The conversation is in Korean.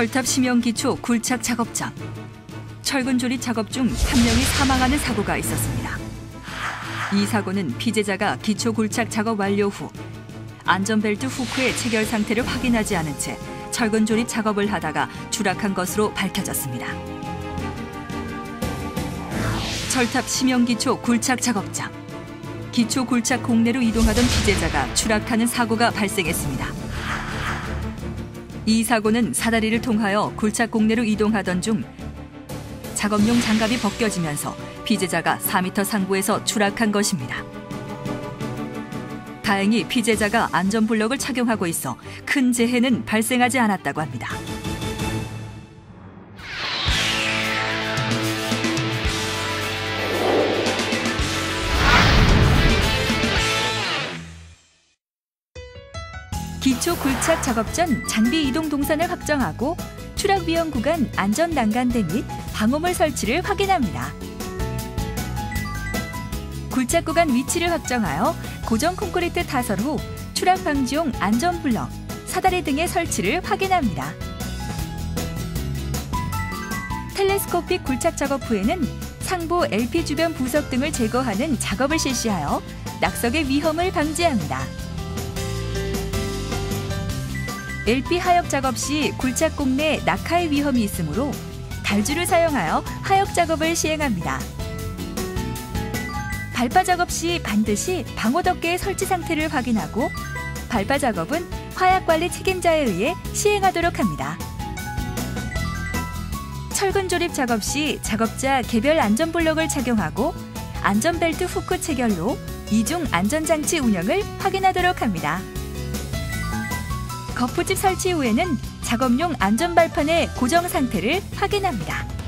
철탑 심형 기초 굴착 작업장. 철근 조립 작업 중한 명이 사망하는 사고가 있었습니다. 이 사고는 피해자가 기초 굴착 작업 완료 후 안전벨트 후크의 체결 상태를 확인하지 않은 채 철근 조립 작업을 하다가 추락한 것으로 밝혀졌습니다. 철탑 심형 기초 굴착 작업장. 기초 굴착 공내로 이동하던 피해자가 추락하는 사고가 발생했습니다. 이 사고는 사다리를 통하여 굴착 공내로 이동하던 중 작업용 장갑이 벗겨지면서 피해자가 4m 상부에서 추락한 것입니다. 다행히 피해자가 안전블럭을 착용하고 있어 큰 재해는 발생하지 않았다고 합니다. 기초 굴착 작업 전 장비 이동 동선을 확정하고 추락 위험 구간 안전 난간대 및 방호물 설치를 확인합니다. 굴착 구간 위치를 확정하여 고정 콘크리트 타설 후 추락 방지용 안전 블럭, 사다리 등의 설치를 확인합니다. 텔레스코픽 굴착 작업 후에는 상부 LP 주변 부석 등을 제거하는 작업을 실시하여 낙석의 위험을 방지합니다. LP 하역 작업 시 굴착곡 내 낙하의 위험이 있으므로 달주를 사용하여 하역 작업을 시행합니다. 발파 작업 시 반드시 방호 덮개의 설치 상태를 확인하고 발파 작업은 화약 관리 책임자에 의해 시행하도록 합니다. 철근 조립 작업 시 작업자 개별 안전 블록을 착용하고 안전벨트 후크 체결로 이중 안전장치 운영을 확인하도록 합니다. 거푸집 설치 후에는 작업용 안전발판의 고정 상태를 확인합니다.